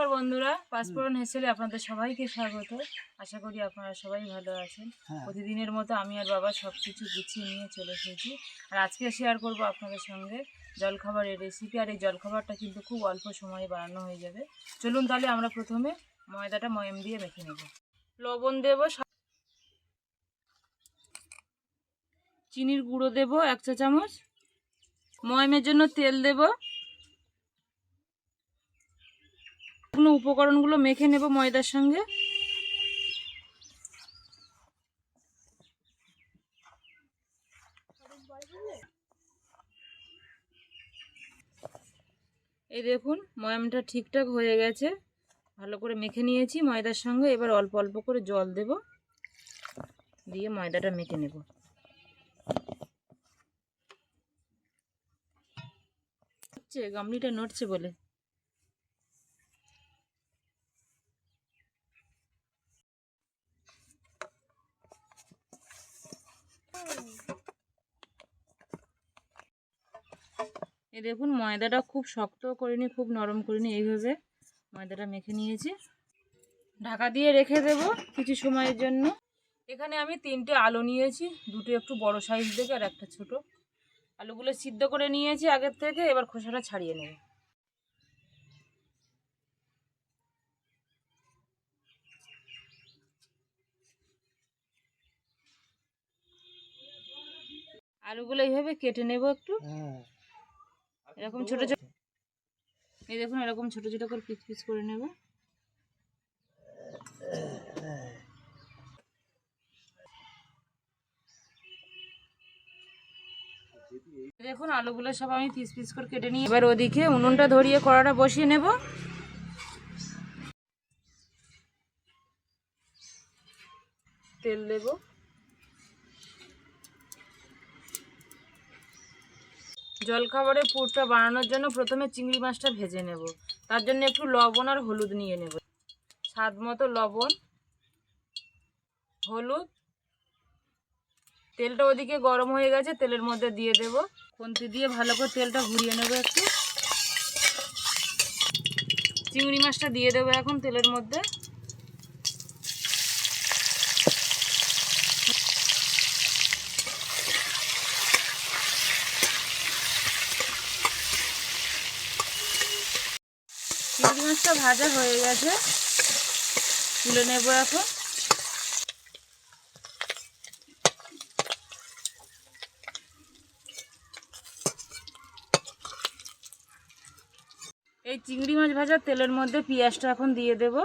নমস্কার বন্ধুরা পাঁচফোড়ন হেসেলে আপনাদের সবাইকে স্বাগত। আশা করি আপনারা সবাই ভালো আছেন। হ্যাঁ। প্রতিদিনের মতো আমি আর বাবা সব কিছু গুছিয়ে নিয়ে চলে এসেছি। আর আজকে শেয়ার করব আপনাদের সঙ্গে জলখাবারের রেসিপি আর এই জলখাবারটা কিন্তু খুব অল্প সময়ে বানানো হয়ে যাবে। চলুন তাহলে আমরা প্রথমে ময়দাটা ময়ম দিয়ে মেখে নেব। লবণ দেব চিনির গুঁড়ো দেব এক চা চামচ ময়মের জন্য তেল দেব। শুকনো উপকরণগুলো মেখে নেব ময়দার সঙ্গে। এই দেখুন, ময়ামটা ঠিকঠাক হয়ে গেছে। ভালো করে মেখে নিয়েছি ময়দার সঙ্গে। এবার অল্প অল্প করে জল দেব। দিয়ে ময়দাটা মেখে নেব। গামলিটা নড়ছে বলে। এই দেখুন, ময়দাটা খুব শক্ত করিনি, খুব নরম করিনি, এইভাবে ময়দাটা মেখে নিয়েছি। ঢাকা দিয়ে রেখে দেব কিছু সময়ের জন্য। এখানে আমি তিনটে আলু নিয়েছি, দুটো একটু বড় সাইজ দেখে আর একটা ছোট। আলুগুলো সিদ্ধ করে নিয়েছি আগের থেকে, এবার খোসাটা ছাড়িয়ে নেব। আলুগুলো এইভাবে কেটে নেব একটু। এরকম ছোট ছোট এই দেখুন এরকম ছোট ছোট করে পিস পিস করে নেব। দেখুন আলুগুলো সব আমি পিস পিস করে কেটে নিই এবার ওদিকে উনুনটা ধরিয়ে কড়াটা বসিয়ে নেব। তেল দেব। জলখাবারে পুরটা বানানোর জন্য প্রথমে চিংড়ি মাছটা ভেজে নেব। তার জন্য একটু লবণ আর হলুদ নিয়ে নেব। স্বাদ মতো লবণ, হলুদ। তেলটা ওদিকে গরম হয়ে গেছে, তেলের মধ্যে দিয়ে দেব। খুন্তি দিয়ে ভালো করে তেলটা ঘুরিয়ে নেব একটু। চিংড়ি মাছটা দিয়ে দেবো এখন তেলের মধ্যে চিংড়ি মাছটা ভাজা হয়ে গেছে। তুলে নেব এখন। এই চিংড়ি মাছ ভাজা তেলের মধ্যে পেঁয়াজটা এখন দিয়ে দেব।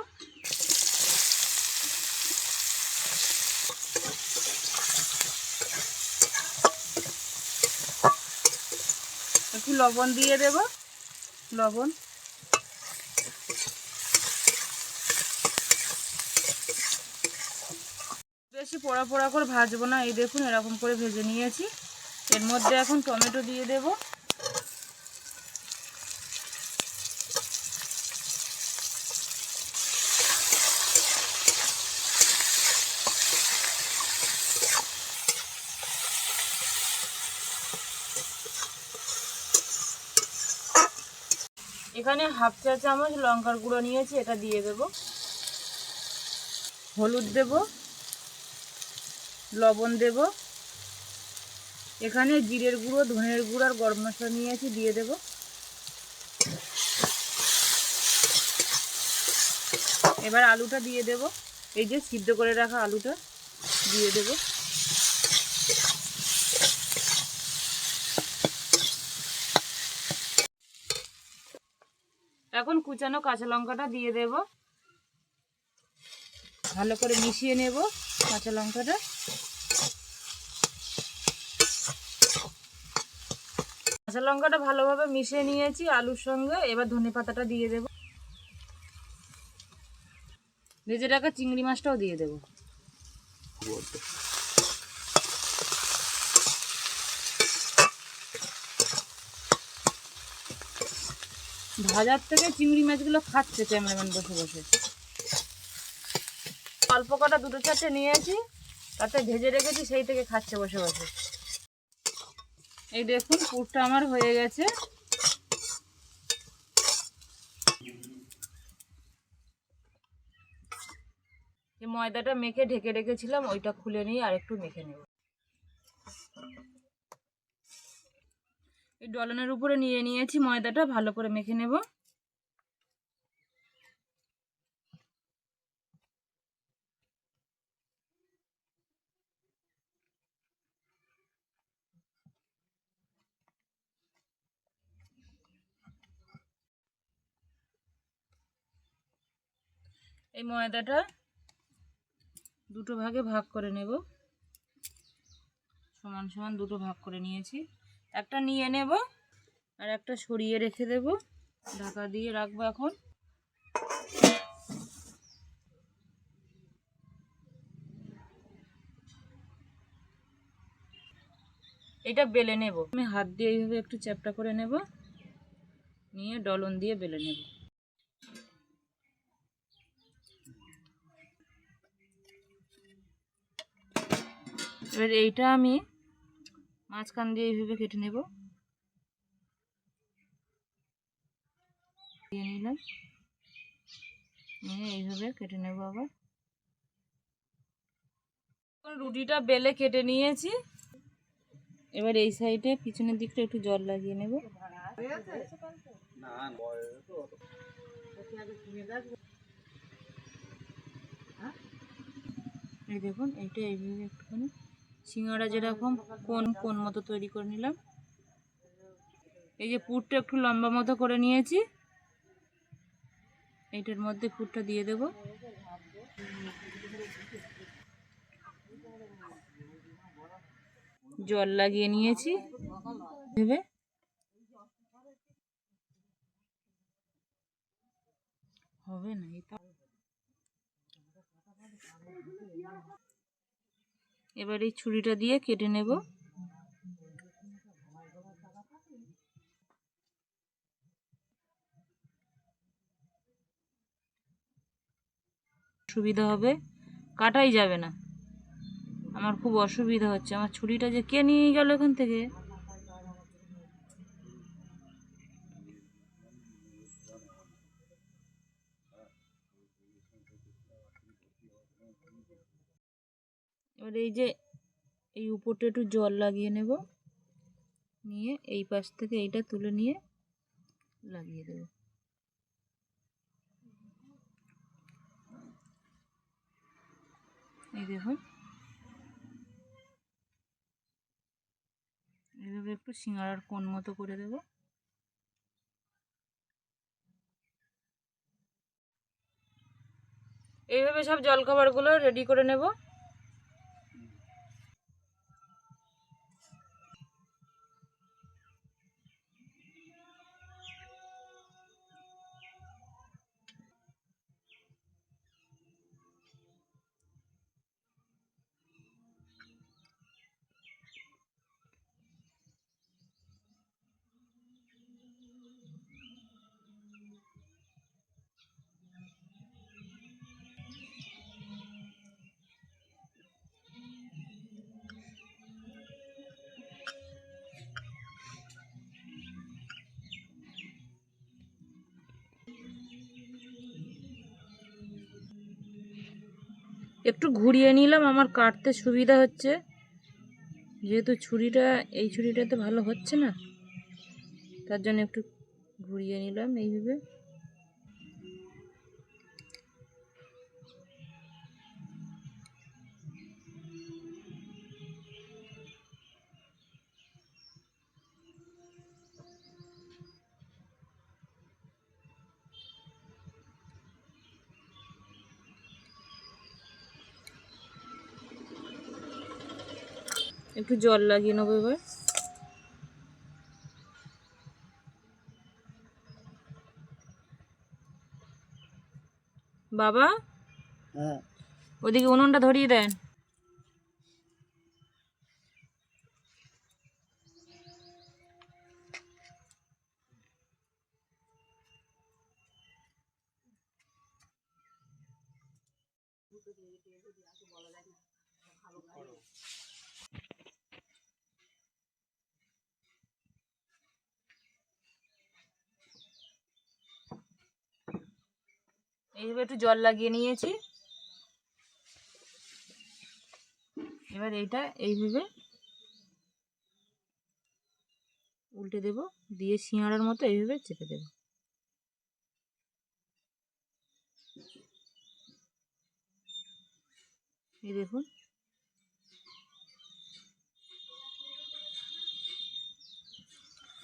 একটু লবণ দিয়ে দেব। লবণ বেশি পোড়া পোড়া করে ভাজবো না। এই দেখুন, এরকম করে ভেজে নিয়েছি। এর মধ্যে এখন টমেটো দিয়ে দেব। এখানে হাফ চা চামচ লঙ্কার গুঁড়ো নিয়েছি, এটা দিয়ে দেব। হলুদ দেব। লবণ দেব। এখানে জিরের গুঁড়ো, ধনের গুঁড়ো আর গরম মশলা নিয়েছি দিয়ে দেব। এবার আলুটা দিয়ে দেব। এই যে সিদ্ধ করে রাখা আলুটা দিয়ে দেব। এখন কুচানো কাঁচা লঙ্কাটা দিয়ে দেব। ভালো করে মিশিয়ে নেব কাঁচা লঙ্কাটা। কাঁচা লঙ্কাটা ভালোভাবে মিশিয়ে নিয়েছি আলুর সঙ্গে। এবার ধনে পাতাটা দিয়ে দেব। ভেজে রাখা চিংড়ি মাছটাও দিয়ে দেব। ভাজার থেকে চিংড়ি মাছগুলো খাচ্ছে ক্যামেরাম্যান বসে বসে। অল্প কটা দুটো চারটে নিয়েছি, তাতে ভেজে রেখেছি, সেই থেকে খাচ্ছে বসে বসে। এই দেখুন, পুরটা আমার হয়ে গেছে। যে ময়দাটা মেখে ঢেকে রেখেছিলাম, ওইটা খুলে নিয়ে আর একটু মেখে নেব। এই ডলনের উপরে নিয়ে নিয়েছি ময়দাটা, ভালো করে মেখে নেব। এই ময়দাটা দুটো ভাগে ভাগ করে নেব। সমান সমান দুটো ভাগ করে নিয়েছি। একটা নিয়ে নেব আর একটা সরিয়ে রেখে দেব। ঢাকা দিয়ে রাখব এখন। এটা বেলে নেব। আমি হাত দিয়ে এইভাবে একটু চ্যাপটা করে নেব। নিয়ে ডলন দিয়ে বেলে নেব। এবার এইটা আমি মাঝখান দিয়ে এইভাবে কেটে নেব। দিয়ে নিলাম। নিয়ে এইভাবে কেটে নেব আবার। রুটিটা বেলে কেটে নিয়েছি। এবার এই সাইডে পিছনের দিকটা একটু জল লাগিয়ে নেব। এই দেখুন, এইটা এইভাবে একটুখানি সিঙ্গারা যেরকম, কোন কোন মতো তৈরি করে নিলাম। এই যে পুরটা একটু লম্বা মতো করে নিয়েছি। এইটার মধ্যে পুরটা দিয়ে দেব। জল লাগিয়ে নিয়েছি। ভেবে হবে না এটা এবার এই ছুরিটা দিয়ে কেটে নেব। সুবিধা হবে। কাটাই যাবে না। আমার খুব অসুবিধা হচ্ছে। আমার ছুরিটা যে কে নিয়ে গেল এখান থেকে? এবার এই যে এই উপরটা একটু জল লাগিয়ে নেব। নিয়ে এই পাশ থেকে এইটা তুলে নিয়ে লাগিয়ে দেব। এই দেখুন। এইভাবে একটু সিঙ্গারার কোন মতো করে দেব। এইভাবে সব জলখাবারগুলো রেডি করে নেব। একটু ঘুরিয়ে নিলাম, আমার কাটতে সুবিধা হচ্ছে। যেহেতু ছুরিটা, এই ছুরিটাতে ভালো হচ্ছে না, তার জন্য একটু ঘুরিয়ে নিলাম এইভাবে। একটু জল লাগিয়ে নেব এবার। বাবা? হ্যাঁ। ওদিকে উনুনটা ধরিয়ে দেন। এইভাবে একটু জল লাগিয়ে নিয়েছি। এবার এইটা এইভাবে উল্টে দেব, দিয়ে সিঙাড়ার মতো এইভাবে চেপে দেব। এই দেখুন।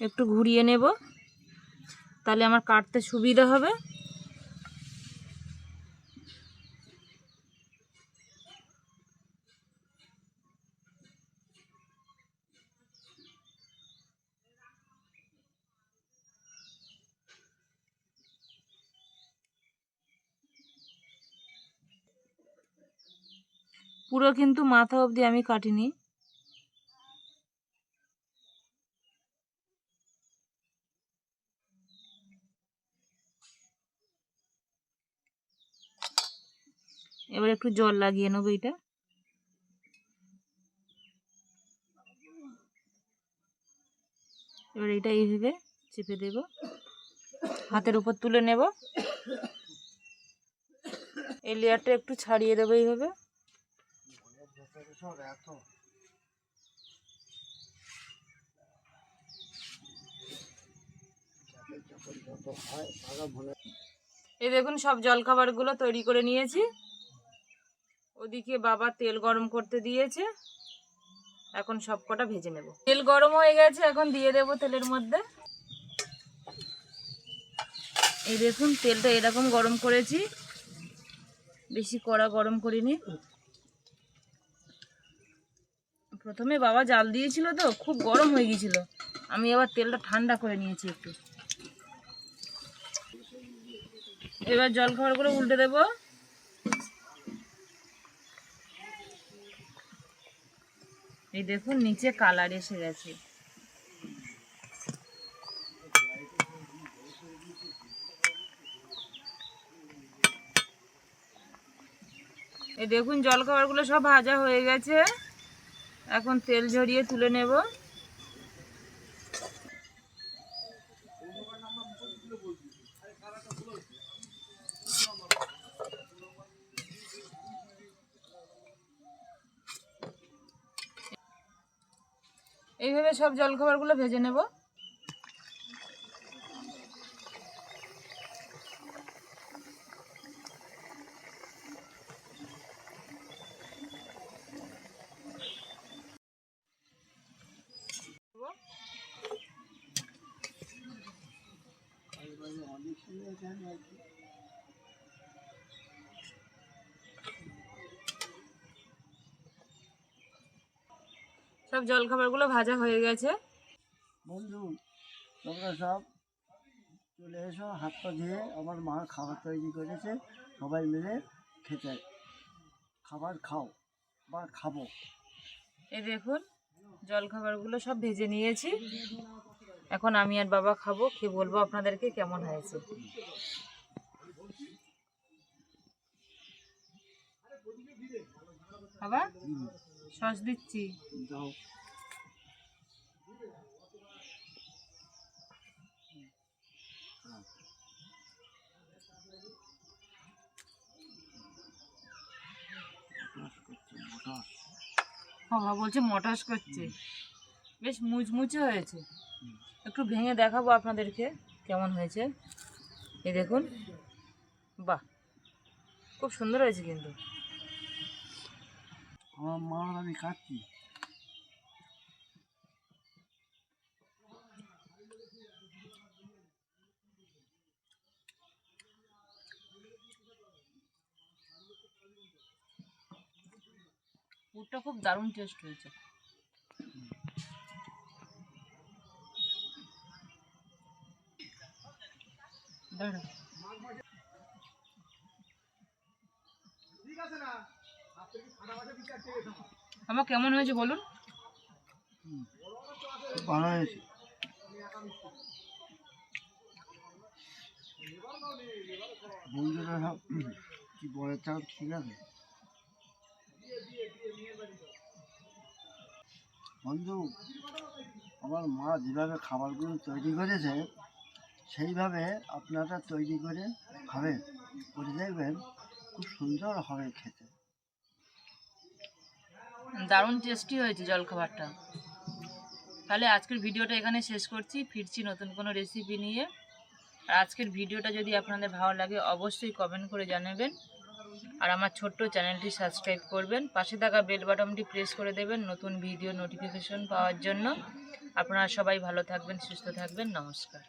একটু ঘুরিয়ে নেব, তাহলে আমার কাটতে সুবিধা হবে। পুরো কিন্তু মাথা অবধি আমি কাটিনি। এবার একটু জল লাগিয়ে নেব এটা এবার এটা এইভাবে চেপে দেব। হাতের উপর তুলে নেব। এই লেয়ারটা একটু ছাড়িয়ে দেবো এইভাবে। এই দেখুন, সব জলখাবারগুলো তৈরি করে নিয়েছি। ওদিকে বাবা তেল গরম করতে দিয়েছে। এখন সব কটা ভেজে নেব। তেল গরম হয়ে গেছে, এখন দিয়ে দেব তেলের মধ্যে। এই দেখুন, তেলটা এরকম গরম করেছি। বেশি কড়া গরম করিনি। প্রথমে বাবা জাল দিয়েছিল তো, খুব গরম হয়ে গিয়েছিল। আমি আবার তেলটা ঠান্ডা করে নিয়েছি একটু। এবার জল খাবারগুলো উল্টে দেবো। এই দেখুন, নিচে কালার এসে গেছে। এই দেখুন, জল জলখাবারগুলো সব ভাজা হয়ে গেছে। এখন তেল ঝরিয়ে তুলে নেব। এইভাবে সব জলখাবারগুলো ভেজে নেব। সব জলখাবারগুলো ভাজা হয়ে গেছে। বন্ধু তোমরা সব চলে এসো হাত পা ধুয়ে আমার মা খাবার তৈরি করেছে সবাই মিলে খেতে। খাবার খাও বা খাব। এই দেখুন জলখাবারগুলো সব ভেজে নিয়েছি। এখন আমি আর বাবা খাব খেয়ে বলব আপনাদেরকে কেমন হয়েছে। বাবা? সস দিচ্ছি। যাও বাবা বলছে মটাস করছে। বেশ মুচমুচে হয়েছে। একটু ভেঙে দেখাবো আপনাদেরকে কেমন হয়েছে। এই দেখুন। বাহ খুব সুন্দর হয়েছে কিন্তু। আমার মা আর আমি খাচ্ছি পুরটা খুব দারুণ টেস্ট হয়েছে দাঁড়া। আমার কেমন হয়েছে বলুন? ভালো হয়েছে বন্ধুরা কি বলে চাও ঠিক আছে বন্ধু, আমার মা যেভাবে খাবারগুলো তৈরি করেছে, সেইভাবে আপনারা তৈরি করে খাবেন। করে দেখবেন খুব সুন্দর হবে খেতে। দারুণ টেস্টি হয়েছে জলখাবারটা। তাহলে আজকের ভিডিওটা এখানে শেষ করছি। ফিরছি নতুন কোনো রেসিপি নিয়ে। আর আজকের ভিডিওটা যদি আপনাদের ভালো লাগে, অবশ্যই কমেন্ট করে জানাবেন। আর আমার ছোট্ট চ্যানেলটি সাবস্ক্রাইব করবেন। পাশে থাকা বেল বাটনটি প্রেস করে দেবেন নতুন ভিডিও নোটিফিকেশন পাওয়ার জন্য। আপনারা সবাই ভালো থাকবেন, সুস্থ থাকবেন। নমস্কার।